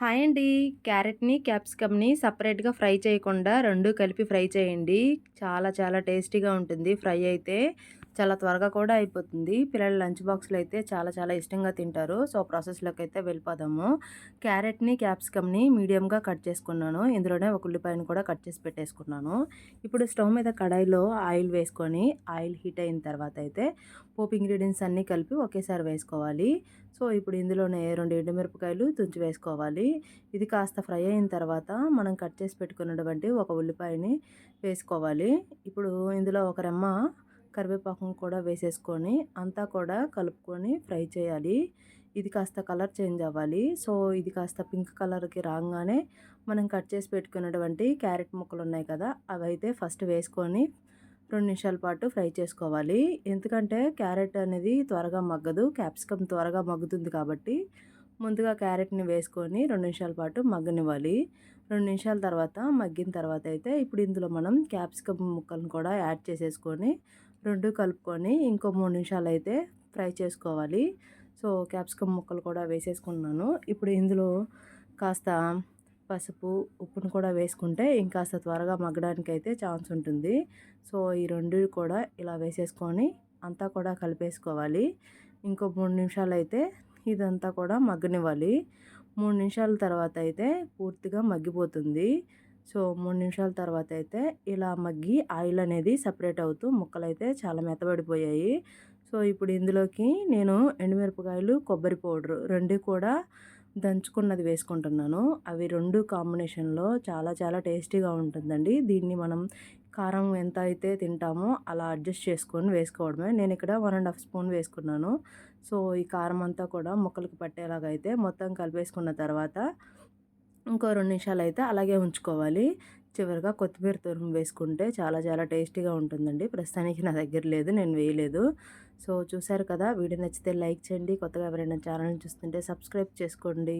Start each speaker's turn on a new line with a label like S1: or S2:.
S1: Hi అండి. క్యారెట్ని క్యాప్సికమ్ని సపరేట్గా ఫ్రై చేయకుండా రెండు కలిపి ఫ్రై చేయండి. చాలా చాలా టేస్టీగా ఉంటుంది ఫ్రై అయితే. చాలా త్వరగా కూడా అయిపోతుంది. పిల్లల లంచ్ బాక్స్లో అయితే చాలా చాలా ఇష్టంగా తింటారు. సో ప్రాసెస్లోకి అయితే వెళ్ళిపోదాము. క్యారెట్ని క్యాప్సికమ్ని మీడియంగా కట్ చేసుకున్నాను. ఇందులోనే ఒక ఉల్లిపాయను కూడా కట్ చేసి పెట్టేసుకున్నాను. ఇప్పుడు స్టవ్ మీద కడాయిలో ఆయిల్ వేసుకొని ఆయిల్ హీట్ అయిన తర్వాత అయితే పోపు ఇంగ్రీడియంట్స్ అన్నీ కలిపి ఒకేసారి వేసుకోవాలి. సో ఇప్పుడు ఇందులోనే రెండు ఎండుమిరపకాయలు తుంచి వేసుకోవాలి. ఇది కాస్త ఫ్రై అయిన తర్వాత మనం కట్ చేసి పెట్టుకున్నటువంటి ఒక ఉల్లిపాయని వేసుకోవాలి. ఇప్పుడు ఇందులో ఒక రెమ్మ కరివేపాకును కూడా వేసేసుకొని అంతా కూడా కలుపుకొని ఫ్రై చేయాలి. ఇది కాస్త కలర్ చేంజ్ అవ్వాలి. సో ఇది కాస్త పింక్ కలర్కి రాగానే మనం కట్ చేసి పెట్టుకున్నటువంటి క్యారెట్ ముక్కలు ఉన్నాయి కదా అవి అయితే ఫస్ట్ వేసుకొని రెండు నిమిషాల పాటు ఫ్రై చేసుకోవాలి. ఎందుకంటే క్యారెట్ అనేది త్వరగా మగ్గదు క్యాప్సికమ్ త్వరగా మగ్గుతుంది కాబట్టి ముందుగా క్యారెట్ని వేసుకొని రెండు నిమిషాల పాటు మగ్గనివ్వాలి. రెండు నిమిషాల తర్వాత మగ్గిన తర్వాత అయితే ఇప్పుడు ఇందులో మనం క్యాప్సికమ్ ముక్కలను కూడా యాడ్ చేసేసుకొని రెండు కలుపుకొని ఇంకో మూడు నిమిషాలు అయితే ఫ్రై చేసుకోవాలి. సో క్యాప్సికమ్ ముక్కలు కూడా వేసేసుకున్నాను. ఇప్పుడు ఇందులో కాస్త పసుపు ఉప్పును కూడా వేసుకుంటే ఇంకాస్త త్వరగా మగ్గడానికి అయితే ఛాన్స్ ఉంటుంది. సో ఈ రెండు కూడా ఇలా వేసేసుకొని అంతా కూడా కలిపేసుకోవాలి. ఇంకో మూడు నిమిషాలు అయితే ఇదంతా కూడా మగ్గనివ్వాలి. మూడు నిమిషాల తర్వాత అయితే పూర్తిగా మగ్గిపోతుంది. సో మూడు నిమిషాల తర్వాత అయితే ఇలా మగ్గి ఆయిల్ అనేది సపరేట్ అవుతూ ముక్కలు అయితే చాలా మెత్తబడిపోయాయి. సో ఇప్పుడు ఇందులోకి నేను ఎండుమిరపకాయలు కొబ్బరి పౌడరు రెండు కూడా దంచుకున్నది వేసుకుంటున్నాను. అవి రెండు కాంబినేషన్లో చాలా చాలా టేస్టీగా ఉంటుందండి. దీన్ని మనం కారం ఎంత అయితే తింటామో అలా అడ్జస్ట్ చేసుకొని వేసుకోవడమే. నేను ఇక్కడ వన్ అండ్ హాఫ్ స్పూన్ వేసుకున్నాను. సో ఈ కారం అంతా కూడా ముక్కలకు పట్టేలాగా అయితే మొత్తం కలిపేసుకున్న తర్వాత ఇంకో రెండు నిమిషాలు అయితే అలాగే ఉంచుకోవాలి. చివరిగా కొత్తిమీర తురుము వేసుకుంటే చాలా చాలా టేస్టీగా ఉంటుందండి. ప్రస్తుతానికి నా దగ్గర లేదు నేను వేయలేదు. సో చూశారు కదా వీడియో నచ్చితే లైక్ చేయండి. కొత్తగా ఎవరైనా ఛానల్ చూస్తుంటే సబ్స్క్రైబ్ చేసుకోండి.